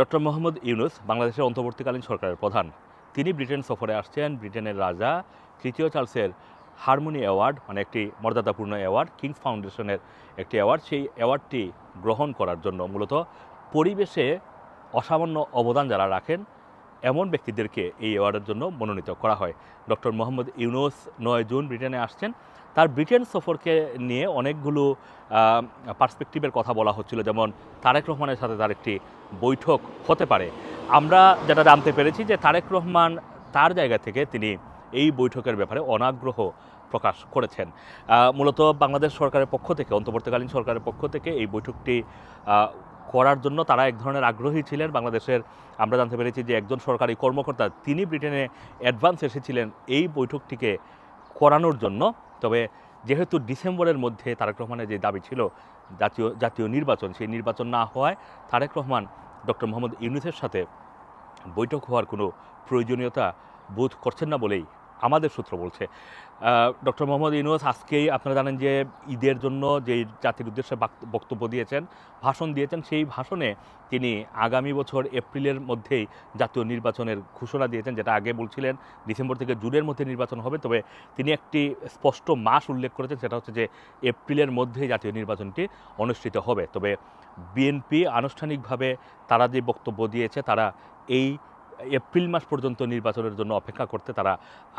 Doctor Mohammad Yunus বাংলাদেশের অন্তর্বর্তীকালীন সরকারের প্রধান। তিনি ব্রিটেন সফরে আসছেন। ব্রিটেনের রাজা তৃতীয় চার্লসের হারমোনি অ্যাওয়ার্ড মানে একটি মর্যাদাপূর্ণ অ্যাওয়ার্ড, কিংস ফাউন্ডেশনের একটি অ্যাওয়ার্ড। সেই অ্যাওয়ার্ডটি গ্রহণ করার জন্য মূলত পরিবেশে অসামান্য অবদান যারা রাখেন এমন ব্যক্তিদেরকে এই অ্যাওয়ার্ডের জন্য মনোনীত করা হয়। ডক্টর মোহাম্মদ ইউনুস নয় জুন ব্রিটেনে আসছেন। তার ব্রিটেন সফরকে নিয়ে অনেকগুলো পার্সপেক্টিভের কথা বলা হচ্ছিল। যেমন তারেক রহমানের সাথে তার একটি বৈঠক হতে পারে। আমরা যেটা জানতে পেরেছি যে তারেক রহমান তার জায়গা থেকে তিনি এই বৈঠকের ব্যাপারে অনাগ্রহ প্রকাশ করেছেন। মূলত বাংলাদেশ সরকারের পক্ষ থেকে, অন্তর্বর্তীকালীন সরকারের পক্ষ থেকে এই বৈঠকটি করার জন্য তারা এক ধরনের আগ্রহী ছিলেন। বাংলাদেশের, আমরা জানতে পেরেছি যে একজন সরকারি কর্মকর্তা, তিনি ব্রিটেনে অ্যাডভান্স এসেছিলেন এই বৈঠকটিকে করানোর জন্য। তবে যেহেতু ডিসেম্বরের মধ্যে তারেক রহমানের যে দাবি ছিল, জাতীয় জাতীয় নির্বাচন, সেই নির্বাচন না হওয়ায় তারেক রহমান ডক্টর মোহাম্মদ ইউনুসের সাথে বৈঠক হওয়ার কোনো প্রয়োজনীয়তা বোধ করছেন না বলেই আমাদের সূত্র বলছে। ডক্টর মোহাম্মদ ইউনুস আজকেই আপনারা জানেন যে ঈদের জন্য যে জাতির উদ্দেশ্যে বক্তব্য দিয়েছেন, ভাষণ দিয়েছেন, সেই ভাষণে তিনি আগামী বছর এপ্রিলের মধ্যেই জাতীয় নির্বাচনের ঘোষণা দিয়েছেন, যেটা আগে বলছিলেন ডিসেম্বর থেকে জুনের মধ্যে নির্বাচন হবে। তবে তিনি একটি স্পষ্ট মাস উল্লেখ করেছেন, সেটা হচ্ছে যে এপ্রিলের মধ্যেই জাতীয় নির্বাচনটি অনুষ্ঠিত হবে। তবে বিএনপি আনুষ্ঠানিকভাবে তারা যে বক্তব্য দিয়েছে, তারা এই এপ্রিল মাস পর্যন্ত নির্বাচনের জন্য অপেক্ষা করতে তারা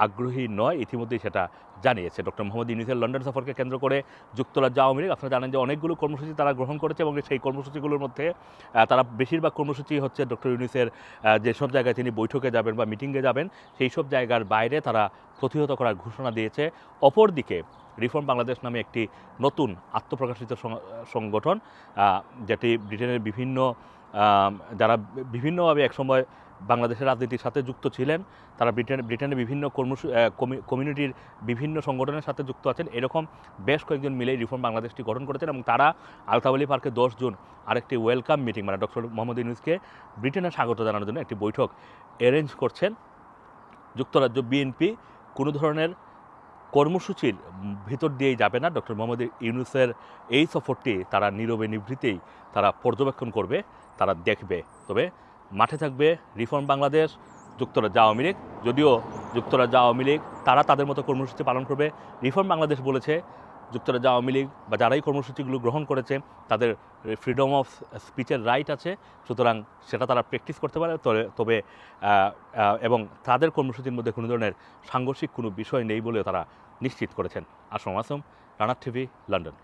আগ্রহী নয়। ইতিমধ্যেই সেটা জানিয়েছে ডক্টর মোহাম্মদ ইউনিসের লন্ডন সফরকে কেন্দ্র করে যুক্তরাজ্য আওয়ামী লীগ। আপনারা জানেন যে অনেকগুলো কর্মসূচি তারা গ্রহণ করেছে এবং সেই কর্মসূচিগুলোর মধ্যে তারা বেশিরভাগ কর্মসূচি হচ্ছে ডক্টর ইউনিসের যেসব জায়গায় তিনি বৈঠকে যাবেন বা মিটিংয়ে যাবেন, সেই সব জায়গার বাইরে তারা প্রতিহত করার ঘোষণা দিয়েছে। অপরদিকে রিফর্ম বাংলাদেশ নামে একটি নতুন আত্মপ্রকাশিত সংগঠন যেটি ব্রিটেনের বিভিন্ন যারা বিভিন্নভাবে একসময় বাংলাদেশের রাজনীতির সাথে যুক্ত ছিলেন, তারা ব্রিটেন, ব্রিটেনের বিভিন্ন কমিউনিটির বিভিন্ন সংগঠনের সাথে যুক্ত আছেন। এরকম বেশ কয়েকজন মিলে রিফর্ম বাংলাদেশটি গঠন করেছেন এবং তারা আলতাবলি পার্কে দশ জুন আরেকটি ওয়েলকাম মিটিং মানে ডক্টর মোহাম্মদ ইউনুসকে ব্রিটেনে স্বাগত জানানোর জন্য একটি বৈঠক অ্যারেঞ্জ করছেন। যুক্তরাজ্য বিএনপি কোনো ধরনের কর্মসূচির ভিতর দিয়েই যাবে না ডক্টর মোহাম্মদ ইউনুসের এই সফরটি তারা নীরবে নিভৃতেই তারা পর্যবেক্ষণ করবে, তারা দেখবে। তবে মাঠে থাকবে রিফর্ম বাংলাদেশ, যুক্তরাজ্য আওয়ামী লীগ। যদিও যুক্তরাজ্য আওয়ামী লীগ, তারা তাদের মতো কর্মসূচি পালন করবে। রিফর্ম বাংলাদেশ বলেছে, যুক্তরাজ্য আওয়ামী লীগ বা যারাই কর্মসূচিগুলো গ্রহণ করেছে, তাদের ফ্রিডম অফ স্পিচের রাইট আছে। সুতরাং সেটা তারা প্র্যাকটিস করতে পারে। তবে- এবং তাদের কর্মসূচির মধ্যে কোনো ধরনের সাংঘর্ষিক কোনো বিষয় নেই বলেও তারা নিশ্চিত করেছেন। আসম আসম রানার টিভি লন্ডন।